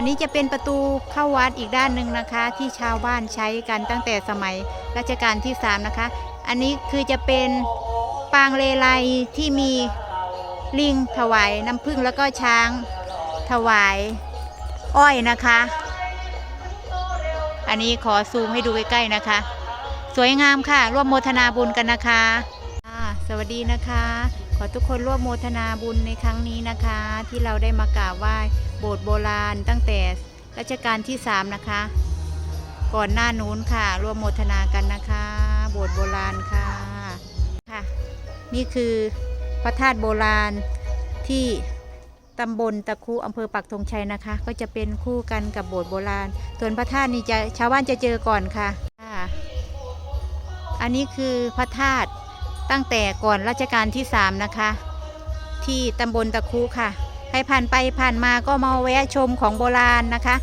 อันนี้จะเป็นประตูเข้าวัดอีกด้านหนึ่งนะคะ ที่ชาวบ้านใช้กันตั้งแต่สมัยรัชกาลที่ 3 นะคะ อันนี้คือจะเป็นปางเลไลที่มีลิงถวายน้ำผึ้งแล้วก็ช้างถวายอ้อยนะคะ อันนี้ขอซูมให้ดูใกล้ๆนะคะ สวยงามค่ะ ร่วมโมทนาบุญกันนะคะ สวัสดีนะคะ ขอทุกคนร่วมโมทนาบุญในครั้งนี้นะคะ ที่เราได้มากราบไหว้โบสถ์โบราณตั้งแต่รัชกาลที่ 3 นะคะ ก่อนหน้านู้นค่ะ ร่วมโมทนากันนะคะ โบสถ์โบราณค่ะค่ะ นี่คือพระธาตุโบราณที่ตำบลตะคุอำเภอปักธงชัยนะคะ ก็จะเป็นคู่กันกับโบสถ์โบราณ ส่วนพระธาตุนี่จะชาวบ้านจะเจอก่อนค่ะ อันนี้คือพระธาตุ ตั้งแต่ก่อนรัชกาลที่ 3 นะคะ ที่ตำบลตะคุค่ะ ใครผ่านไปผ่านมาก็มาแวะชมของโบราณนะคะ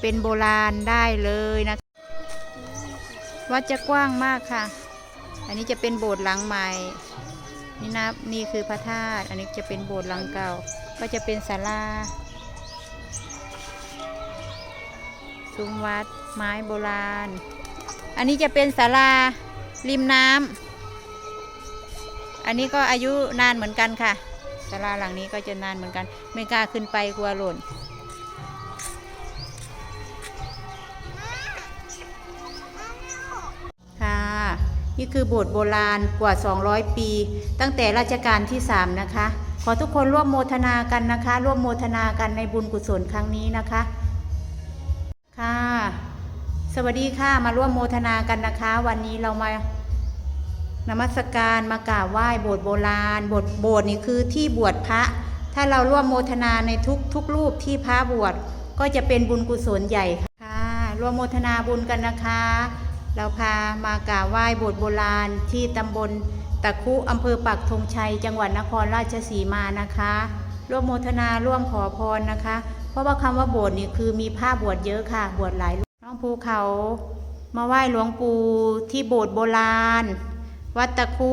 เป็นโบราณได้เลยนะวัดจะกว้างมากค่ะ อันนี้จะเป็นโบสถ์หลังใหม่ นี่นะนี่คือพระธาตุ อันนี้จะเป็นโบสถ์หลังเก่า ก็จะเป็นศาลาซุ้มวัดไม้โบราณ อันนี้จะเป็นศาลาริมน้ำ อันนี้ก็อายุนานเหมือนกันค่ะศาลาหลังนี้ก็จะนานเหมือนกัน ไม่กล้าขึ้นไปกลัวหล่นค่ะนี่คือโบสถ์โบราณกว่า 200 ปี ตั้งแต่รัชกาลที่ 3 นะคะ ขอทุกคนร่วมโมทนากันนะคะ ร่วมโมทนากันในบุญกุศลครั้งนี้นะคะค่ะ สวัสดีค่ะมาร่วมโมทนากันนะคะ วันนี้เรามา นมัสการมากราบไหว้โบสถ์โบราณโบสถ์โบสถ์นี่คือที่บวชพระ ถ้าเราร่วมโมทนาในทุกทุกรูปที่พระบวชก็จะเป็นบุญกุศลใหญ่ค่ะร่วมโมทนาบุญกันนะคะ เราพามากราบไหว้โบสถ์โบราณที่ตำบลตะคุอำเภอปักธงชัย จังหวัดนครราชสีมานะคะ ร่วมโมทนาร่วมขอพรนะคะ เพราะว่าคำว่าโบสถ์นี่คือมีผ้าบวชเยอะค่ะ บวชหลายรูปน้องภูเขา มาไหว้หลวงปู่ที่โบสถ์โบราณ วัดตะคุ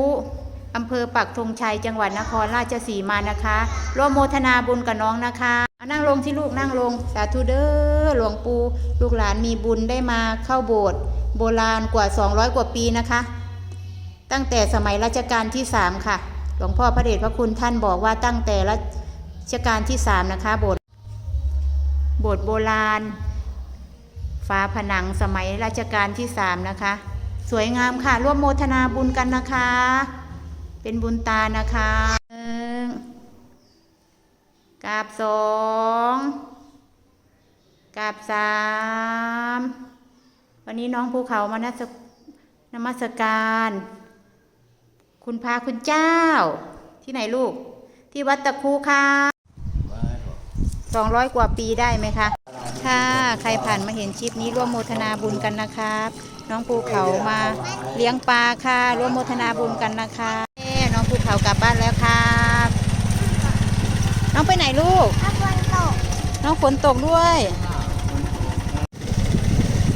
อำเภอปักธงชัยจังหวัดนครราชสีมานะคะ ร่วมโมทนาบุญกับน้องนะคะนั่งลงที่ลูกนั่งลง สาธุเด้อหลวงปู่ลูกหลานมีบุญได้มาเข้าโบสถ์โบราณกว่า 200 กว่าปีนะคะ ตั้งแต่สมัยรัชกาลที่ 3 ค่ะ หลวงพ่อพระเดชพระคุณท่านบอกว่าตั้งแต่รัชกาลที่ 3 นะคะ โบสถ์โบสถ์โบราณฝาผนังสมัยรัชกาลที่ 3 นะคะ สวยงามค่ะ ร่วมโมทนาบุญกันนะคะ เป็นบุญตานะคะหนึ่งกาบสองกาบสามวันนี้น้องภูเขามานัสนมัสการ คุณพาคุณเจ้า ที่ไหนลูก ที่วัดตะคูค่ะสองร้อยกว่าปีได้ไหมคะค่ะใครผ่านมาเห็นคลิปนี้ร่วมโมทนาบุญกันนะครับ น้องภูเขามาเลี้ยงปลาค่ะร่วมโมทนาบุญกันนะคะแม่น้องภูเขากลับบ้านแล้วครับน้องไปไหนลูกถ้าฝนตกน้องฝนตกด้วย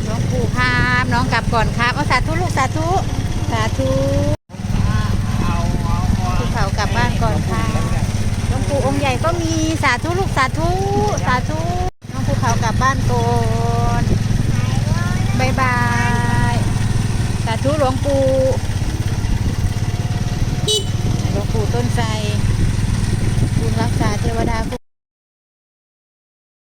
น้องปู่ครับน้องกลับก่อนครับเอาสาธุลูกสาธุสาธุภูเขากลับบ้านก่อนค่ะหลวงปู่องค์ใหญ่ก็มีสาธุลูกสาธุสาธุ วงปู่หลวงปูต้นไทรบุญรักษาเทวดาคุ